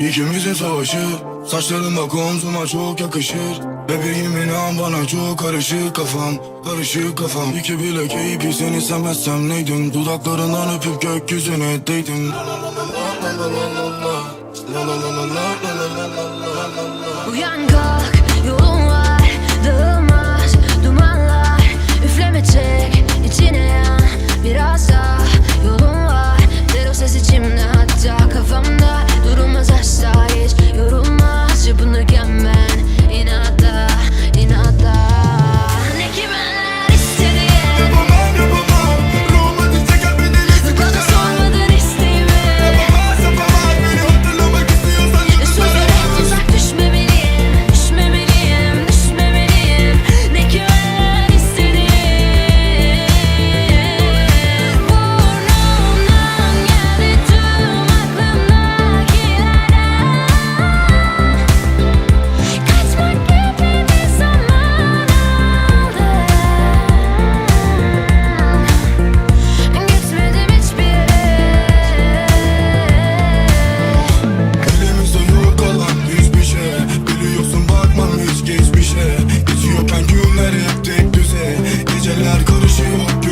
İkimizin savaşı Saçlarında omzuma çok yakışır. Bebeğim inan bana çok karışık kafam. Karışık kafam. İki bilek eğip seni sevmezsem neydim? Dudaklarından öpüp gökyüzüne değdim. Geceler karışıyor